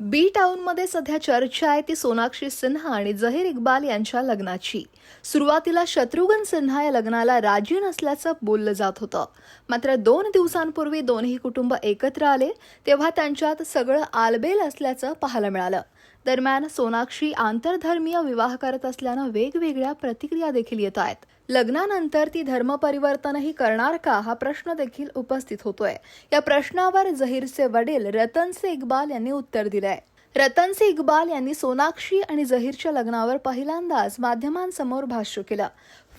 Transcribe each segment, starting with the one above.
बी टाऊनमध्ये सध्या चर्चा आहे ती सोनाक्षी सिन्हा आणि जहीर इक्बाल यांच्या लग्नाची. सुरुवातीला शत्रुघ्न सिन्हा या लग्नाला राजी नसल्याचं बोललं जात होतं. मात्र दोन दिवसांपूर्वी दोन्ही कुटुंब एकत्र आले तेव्हा त्यांच्यात सगळं आलबेल असल्याचं पाहायला मिळालं. दरम्यान सोनाक्षी आंतरधर्मीय विवाह करत असल्यानं वेगवेगळ्या प्रतिक्रिया देखील येत आहेत. लग्नानंतर ती धर्मपरिवर्तनही करणार का हा प्रश्न देखील उपस्थित होतोय. या प्रश्नावर जहीरचे वडील रतनसे इक्बाल यांनी उत्तर दिलंय. रतनसे इक्बाल यांनी सोनाक्षी आणि जहीरच्या लग्नावर पहिल्यांदाच माध्यमांसमोर भाष्य केलं.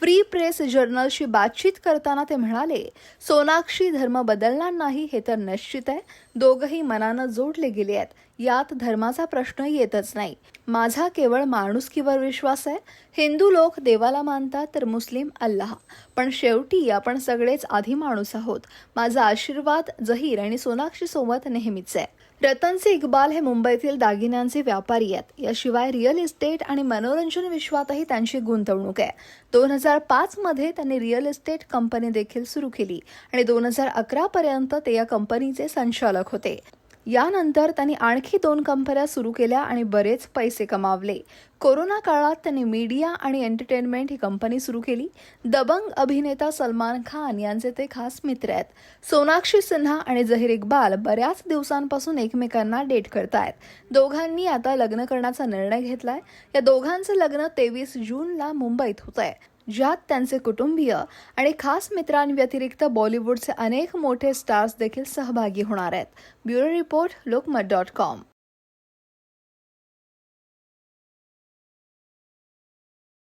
फ्री प्रेस जर्नलशी बातचीत करताना ते म्हणाले सोनाक्षी धर्म बदलणार नाही हे तर निश्चित आहे. दोघंही मनानं जोडले गेले आहेत. यात धर्माचा प्रश्न येतच नाही. माझा केवळ माणुसकीवर विश्वास आहे. हिंदू लोक देवाला मानतात तर मुस्लिम अल्लाह. पण शेवटी आपण सगळेच आधी माणूस आहोत. माझा आशीर्वाद जहीर आणि सोनाक्षी सोबत नेहमीच आहे. रतनसे इक्बाल हे मुंबईतील दागिन्यांचे व्यापारी आहेत. याशिवाय रिअल इस्टेट आणि मनोरंजन विश्वातही त्यांची गुंतवणूक आहे. दोन हजार पाचमध्ये त्यांनी रिअल इस्टेट कंपनी देखील सुरू केली आणि दोन हजार अकरापर्यंत ते या कंपनीचे संचालक होते. यानंतर त्यांनी आणखी दोन कंपन्या सुरू केल्या आणि बरेच पैसे कमावले. कोरोना काळात त्यांनी मीडिया आणि एंटरटेनमेंट ही कंपनी सुरू केली. दबंग अभिनेता सलमान खान यांचे ते खास मित्र आहेत. सोनाक्षी सिन्हा आणि जहीर इक्बाल बऱ्याच दिवसांपासून एकमेकांना डेट करतायत. दोघांनी आता लग्न करण्याचा निर्णय घेतलाय. या दोघांचं लग्न तेवीस जूनला मुंबईत होत आहे ज्यात त्यांचे कुटुंबीय आणि खास मित्रांव्यतिरिक्त बॉलिवूडचे अनेक मोठे स्टार्स देखील सहभागी होणार आहेत. Bureau report Lokmat dot com.